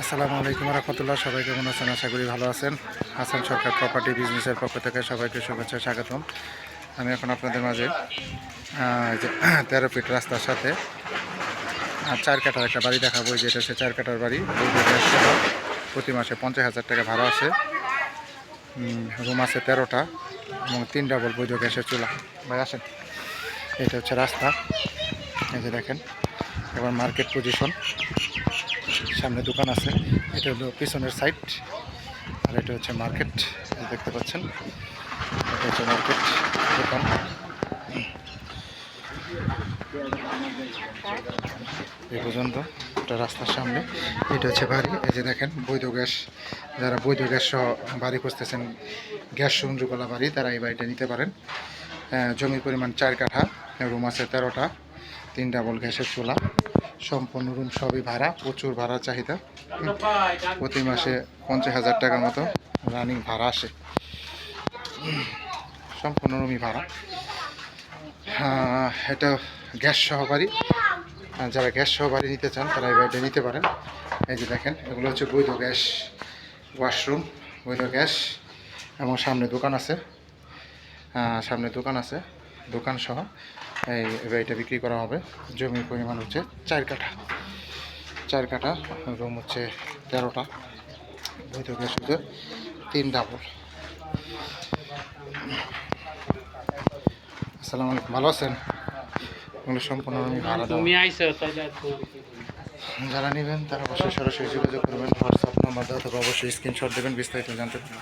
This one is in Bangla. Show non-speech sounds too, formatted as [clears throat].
আসসালামু আলাইকুম রহমতুল্লাহ, সবাই কেমন আছেন? আশা করি ভালো আছেন। হাসান সরকার প্রপার্টি বিজনেসের পক্ষ থেকে সবাইকে শুভেচ্ছা, স্বাগতম। আমি এখন আপনাদের মাঝে যে [clears throat] তেরো ফিট রাস্তার সাথে চার কাটার একটা বাড়ি দেখাবো। যেটা হচ্ছে চার কাটার বাড়ি। প্রতি মাসে পঞ্চাশ হাজার টাকা ভাড়া আসে রুম আছে তেরোটা এবং তিন ডাবল বৈধ গ্যাসের চুলা। ভাই, আসেন। এটা হচ্ছে রাস্তা। এই যে দেখেন, এবার মার্কেট পজিশন সামনে দোকান আছে। এটা হলো পিছনের সাইড আর এটা হচ্ছে মার্কেট দেখতে পাচ্ছেন। এটা হচ্ছে মার্কেট দোকান। এই পর্যন্ত এটা রাস্তার সামনে। এটা হচ্ছে বাড়ি। এই যে দেখেন, বৈধ গ্যাস। যারা বৈধ গ্যাস সহ বাড়ি খুঁজতেছেন, গ্যাস সংযোগওয়ালা বাড়ি, তারা এই বাড়িটা নিতে পারেন। জমির পরিমাণ চার কাঠা, রুম আছে তেরোটা তিন ডাবল গ্যাসের চুলা। সম্পূর্ণ রুম সবই ভাড়া, প্রচুর ভাড়া চাহিদা। প্রতি মাসে পঞ্চাশ হাজার টাকার মতো রানিং ভাড়া আসে। সম্পূর্ণ রুমই ভাড়া। এটা গ্যাস সহকারী। যারা গ্যাস সহকারী নিতে চান, তারা এই নিতে পারেন। এই যে দেখেন, এগুলো হচ্ছে বৈধ গ্যাস ওয়াশরুম বৈধ গ্যাস। এবং সামনে দোকান আছে। সামনে দোকান আছে। দোকান সহ এই বাড়িটা বিক্রি করা হবে। জমির পরিমাণ হচ্ছে চার কাঠা। চার কাঠা রুম হচ্ছে তেরোটা। বৈধ গ্যাস তিন ডাবল। আসসালামু আলাইকুম ভালো আছেন? এগুলো সম্পূর্ণ আমি ভাড়া যারা নেবেন তারা অবশ্যই সরাসরি যোগাযোগ করবেন হোয়াটসঅ্যাপ নাম্বার দেওয়া অবশ্যই স্ক্রিনশট দেবেন বিস্তারিত জানতে পারবেন।